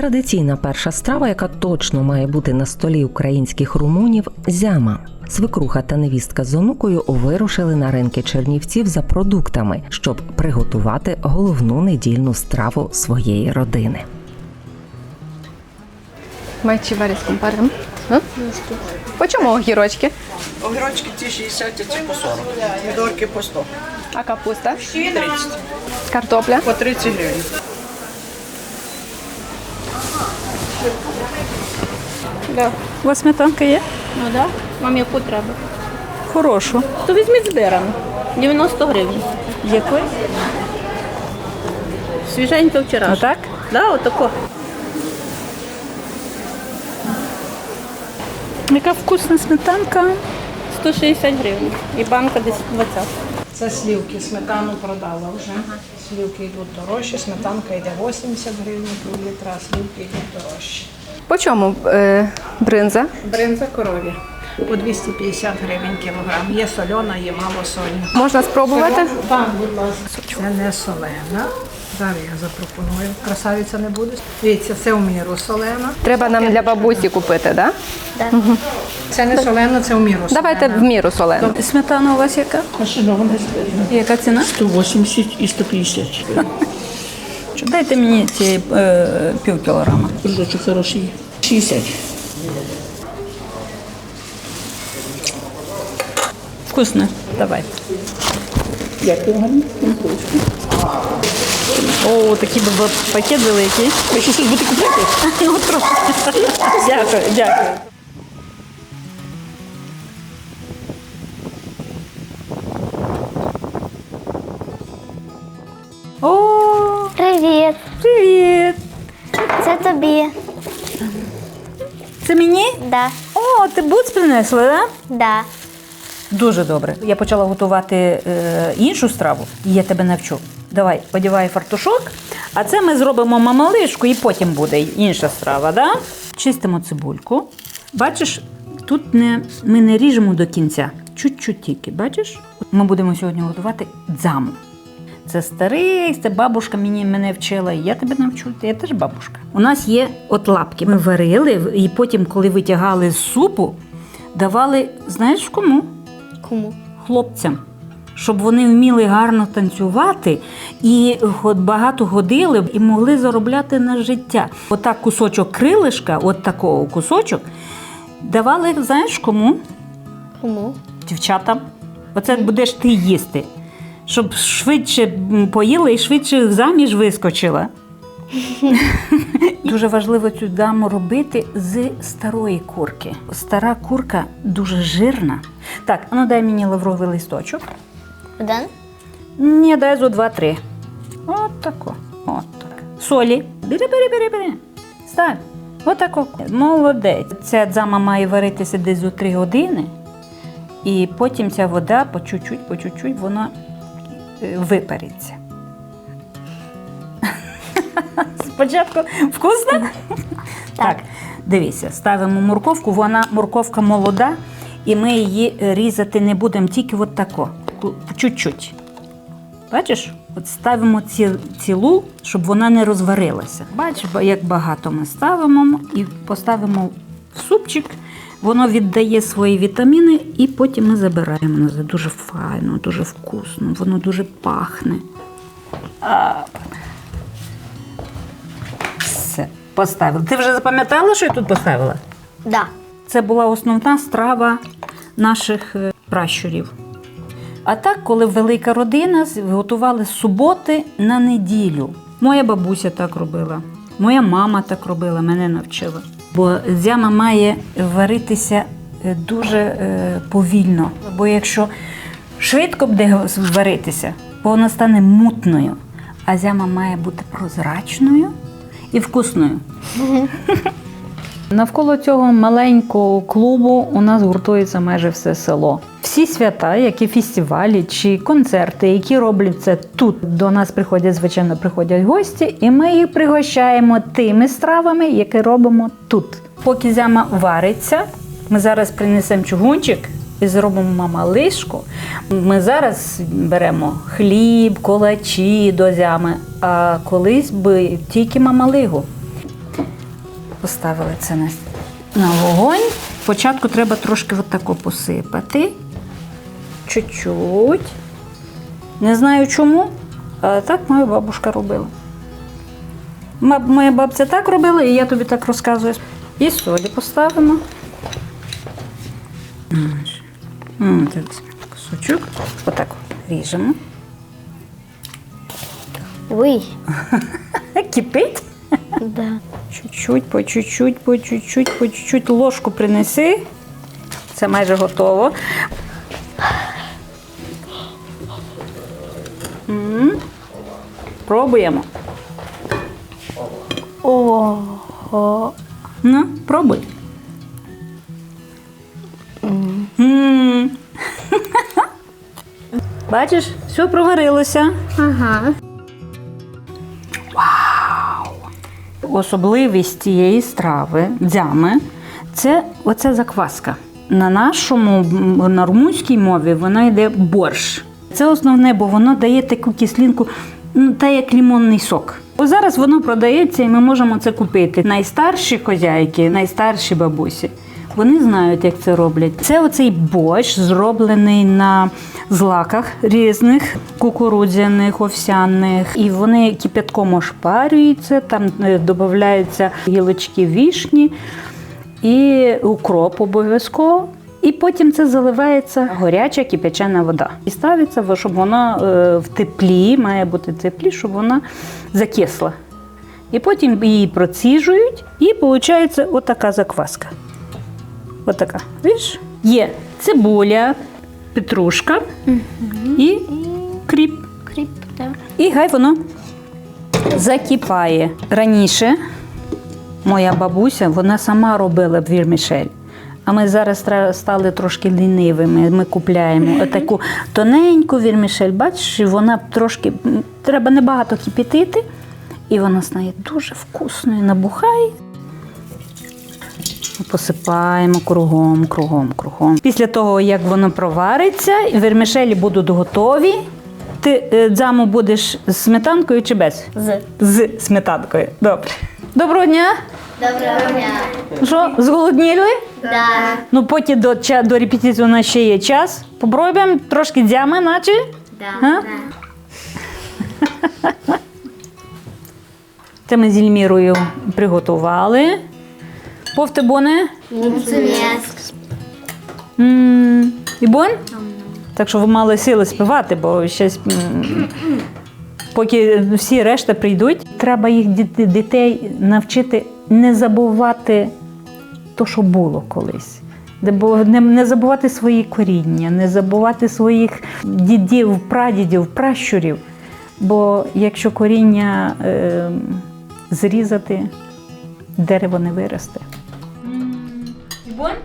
Традиційна перша страва, яка точно має бути на столі українських румунів зяма. Свекруха та невістка з онукою вирушили на ринки Чернівців за продуктами, щоб приготувати головну недільну страву своєї родини. Ceva le scumpărăm? Hă? Pe ce mă? Огірочки ці 60, а ці по 40. Помідорки по 100. A capusta? 30. Картопля? По 30 гривень. Да. У вас сметанка є? Ну да, вам яку треба? Хорошу. То візьміть збирану. 90 гривень. Якої? Свіженька вчора. Отак? Да, отако. Яка вкусна сметанка. 160 гривень. І банка десь 20. Це слівки, сметану продала вже. Слівки йдуть дорожчі, сметанка йде 80 гривень пів літра, а слівки йдуть дорожчі. По чому е, бринза? Бринза корові по 250 гривень кілограм. Є сольона, є мало солі. Можна спробувати? Так, будь ласка. Це не солена. Зараз я запропоную. Красавиця не буде. Дивіться, це в міру солена. Треба нам для бабусі купити, так? Да? Це не солена, це в міру солена. Давайте в міру солену. Сметана у вас яка? Машинована зберігана. Яка ціна? 180 і 150. Дайте мені ці е, пів кілограма. Кружочок хороший. 60. Вкусно. Давай. Дякую, гарно. О, такий би був пакет великий. Ви ще щось будете купляти? Ну, трохи. Дякую, дякую. О, Привіт, привіт! це тобі. Це мені? Да, О, ти буц принесла, так? Да? да. Дуже добре. Я почала готувати е, іншу страву, і я тебе навчу. Давай, одягай фартушок, а це ми зробимо мамалишку, і потім буде інша страва. Да? Чистимо цибульку. Бачиш, тут не, ми не ріжемо до кінця, чуть-чуть тільки. Бачиш? Ми будемо сьогодні готувати дзаму. Це старий, це бабушка мені мене вчила, і я тебе навчу. Я теж бабушка. У нас є от лапки. Ми варили, і потім, коли витягали з супу, давали, знаєш кому? Кому? хлопцям, щоб вони вміли гарно танцювати і багато ходили і могли заробляти на життя. Отак кусочок крилишка, от такого кусочок, давали, знаєш кому? Кому? Дівчатам. Оце будеш ти їсти. Щоб швидше м, поїла і швидше заміж вискочила. Дуже важливо цю даму робити з старої курки. Стара курка дуже жирна. Так, ну дай мені лавровий листочок. Один? Ні, дай зо два-три. От тако. От так. Солі. Бери, бери, бери, бери. Став. Отако. Молодець. Ця дзама має варитися десь за три години. І потім ця вода по чуть-чуть, по чуть-чуть вона е, випариться. Спочатку вкусно? Так. Дивіться, ставимо морковку, вона морковка молода, і ми її різати не будемо, тільки от тако, чуть-чуть. Бачиш? От ставимо ці, цілу, щоб вона не розварилася. Бачиш, ба- як багато ми ставимо і поставимо в супчик. Воно віддає свої вітаміни, і потім ми забираємо назад. Дуже файно, дуже вкусно, воно дуже пахне. Все, поставила. Ти вже запам'ятала, що я тут поставила? Да. Це була основна страва наших е, пращурів. А так, коли велика родина, готували з суботи на неділю. Моя бабуся так робила, моя мама так робила, мене навчила. Бо зяма має варитися е, дуже е, повільно. Бо якщо швидко буде варитися, то вона стане мутною. А зяма має бути прозрачною і вкусною. Навколо цього маленького клубу у нас гуртується майже все село. Всі свята, які фестивалі чи концерти, які роблять це тут. До нас приходять, звичайно, приходять гості, і ми їх пригощаємо тими стравами, які робимо тут. Поки зяма вариться, ми зараз принесемо чугунчик і зробимо мамалишку. Ми зараз беремо хліб, колачі до зями, а колись би тільки мамалигу. Поставили це на, на вогонь. Спочатку треба трошки отако посипати. Чуть-чуть. Не знаю чому, але так моя бабушка робила. Моя бабця так робила, і я тобі так розказую. І солі поставимо. Кусочок. Отак ріжемо. Ой. Кипить. Да. Чуть-чуть, по чуть-чуть, по чуть-чуть, по чуть-чуть ложку принеси. Це майже готово. Пробуємо. Ого. Ну, пробуй. М. Бачиш, все проварилося. Ага. Особливість цієї страви дзями це оця закваска. На нашому на румунській мові вона йде борщ. Це основне, бо воно дає таку кислинку, ну, та як лімонний сок. Бо зараз воно продається і ми можемо це купити. Найстарші хозяйки, найстарші бабусі. Вони знають, як це роблять. Це оцей борщ, зроблений на злаках різних, кукурудзяних, овсяних. І вони кипятком ошпарюються, там е, додаються гілочки вішні і укроп обов'язково. І потім це заливається горяча кипячена вода. І ставиться, щоб вона е, в теплі, має бути теплі, щоб вона закисла. І потім її проціжують, і виходить отака закваска. Отака. Видиш? Є цибуля, петрушка і кріп. Кріп, так. І хай воно закипає. Раніше моя бабуся вона сама робила вірмішель. А ми зараз стали трошки лінивими. Ми купляємо таку тоненьку вірмішель. Бачиш, і вона трошки треба небагато кипятити, і вона стає дуже вкусною, набухає. Посипаємо кругом, кругом, кругом. Після того, як воно провариться, вермішелі будуть готові. Ти е, дзаму будеш з сметанкою чи без? З. З сметанкою. Добре. Доброго дня. Доброго дня. Що, зголодніли? Да. Ну, потім до, до репетиції у нас ще є час. Попробуємо трошки дзями, наче. Да. А? Це ми з Ельмірою приготували. Повтибоне. Муцумєск. М, І бон? Так що ви мали сили співати, бо щось, поки всі решта прийдуть, треба їх дітей навчити не забувати то, що було колись. Не забувати свої коріння, не забувати своїх дідів, прадідів, пращурів. Бо якщо коріння е, зрізати, дерево не виросте. বোন